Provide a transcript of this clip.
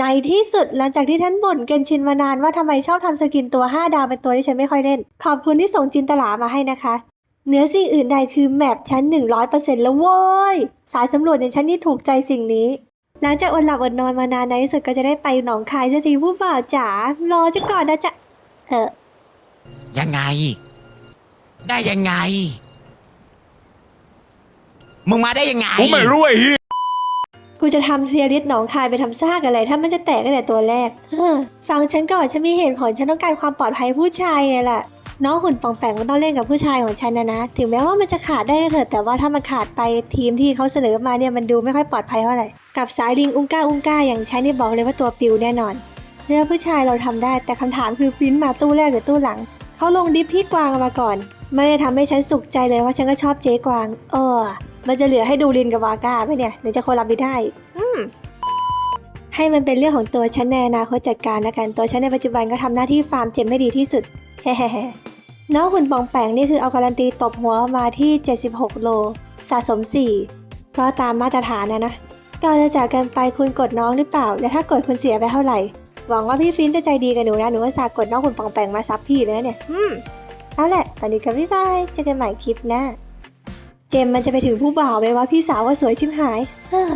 ในที่สุดหลังจากที่ท่านบ่นเกนชินมานานว่าทำไมชอบทำสกินตัว 5 ดาวเป็นตัวที่ฉันไม่ค่อยเล่น ขอบคุณที่ส่งจินตลามาให้นะคะ เหนือสิ่งอื่นใดคือแมปชั้น 100%แล้วโว้ย สายสำรวจในชั้นนี่ถูกใจสิ่งนี้ หลังจากอดหลับอดนอนมานานในที่สุดก็จะได้ไปหนองคายสักทีผู้บ่าวจ๋ารอจะก่อนนะจ๊ะเออยังไง ได้ยังไง มึงมาได้ยังไงกูไม่รู้ไอ้เหี้ย กูจะทำเทียริสหนองคายไปทำซากอะไร ถ้ามันจะแตกตั้งแต่ตัวแรกเฮ้อฟังฉันก่อนฉันมีเหตุผลฉันต้องการความปลอดภัยผู้ชายไงล่ะน้องหุ่นปองแปงมันต้องเล่นกับผู้ชายของฉันนะนะ ถึงแม้ว่ามันจะขาดได้ก็เถอะแต่ว่าถ้ามันขาดไปทีมที่เขาเสนอมาเนี่ยมันดูไม่ค่อยปลอดภัยเท่าไหร่กับสายลิงอุ้งก้าอุ้งก้าอย่างฉันนี่บอกเลยว่าตัวปิวแน่นอนเรื่องผู้ชายเราทำได้แต่คำถามคือฟินมาตู้แรกหรือตู้หลังเขาลงดิฟพี่กวางมาก่อน ไม่ได้ทำให้ฉันสุขใจเลยว่าฉันก็ชอบเจ๊กวาง เออ มันจะเหลือให้ดูลินกับวาก้าไหมเนี่ยเดี๋ยวจะโคลับไม่ได้ อืมให้มันเป็นเรื่องของตัวฉันในอนาคตจัดการนะกันตัวฉันในปัจจุบันก็ทำหน้าที่ฟาร์มเจ็บไม่ดีที่สุดเฮ้ๆน้องหุ่นปองแปงนี่คือเอาการันตีตบหัวมาที่ 76 โล สะสม 4 ก็ตามมาตรฐานนะนะก่อนจะจากกันไปคุณกดน้องหรือเปล่า และถ้ากดคุณเสียไปเท่าไหร่ หวังว่าพี่ฟินจะใจดีกับหนูนะ หนูก็สากดน้องหุ่นปองแปงมาซับพี่เลยนะเนี่ย อืมเอาแหละต อนนี้ก็บ๊ายบายเจอกันใหม่คลิปหน้า เจมมันจะไปถึงผู้บ่าวไหมวะพี่สาวว่าสวยชิบหายเฮ้อ